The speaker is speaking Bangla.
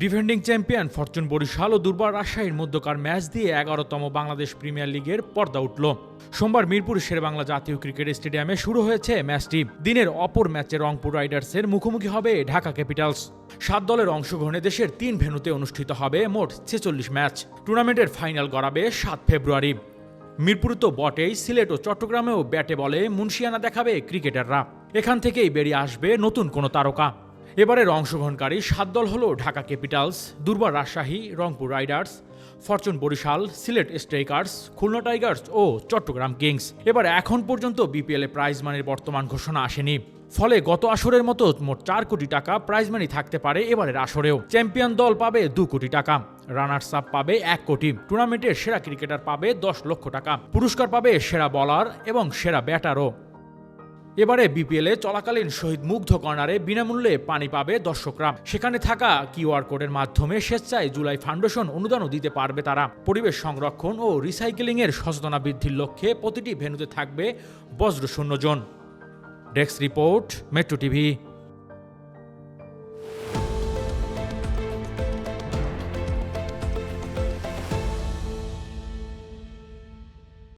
ডিফেন্ডিং চ্যাম্পিয়ন ফরচুন বরিশাল ও দুর্বার রাজশাহীর মধ্যকার ম্যাচ দিয়ে এগারোতম বাংলাদেশ প্রিমিয়ার লিগের পর্দা উঠল। সোমবার মিরপুর শেরেবাংলা জাতীয় ক্রিকেট স্টেডিয়ামে শুরু হয়েছে ম্যাচটি। দিনের অপর ম্যাচে রংপুর রাইডার্সের মুখোমুখি হবে ঢাকা ক্যাপিটালস। সাত দলের অংশগ্রহণে দেশের তিন ভেন্যুতে অনুষ্ঠিত হবে মোট ছেচল্লিশ ম্যাচ। টুর্নামেন্টের ফাইনাল গড়াবে সাত ফেব্রুয়ারি। মিরপুর তো বটেই, সিলেট ও চট্টগ্রামেও ব্যাটে বলে মুন্সিয়ানা দেখাবে ক্রিকেটাররা। এখান থেকেই বেরিয়ে আসবে নতুন কোনো তারকা। এবারের অংশগ্রহণকারী সাত দল হল Dhaka Capitals, Durbar Rajshahi, Rangpur Riders, Fortune Barishal, Sylhet Strikers Khulna Tigers ও চট্টগ্রাম কিংস। এবার এখন পর্যন্ত বিপিএল প্রাইজ মানির বর্তমান ঘোষণা আসেনি। ফলে গত আসরের মতো মোট চার কোটি টাকা প্রাইজ মানি থাকতে পারে এবারের আসরেও। চ্যাম্পিয়ন দল পাবে দু কোটি টাকা রানার্স আপ পাবে এক কোটি, টুর্নামেন্টের সেরা ক্রিকেটার পাবে দশ লক্ষ টাকা, পুরস্কার পাবে সেরা বলার এবং সেরা ব্যাটারও এবারে বিপিএলে চলাকালীন শহীদ মুগ্ধ কর্নারে বিনামূল্যে পানি পাবে দর্শকরা। সেখানে থাকা কিউআর কোডের মাধ্যমে স্বেচ্ছায় জুলাই ফাউন্ডেশন অনুদানও দিতে পারবে তারা। পরিবেশ সংরক্ষণ ও রিসাইকেলিং এর সচেতনা বৃদ্ধির লক্ষ্যে প্রতিটি ভেন্যুতে থাকবে বজ্র শূন্য zone desk report, metro TV.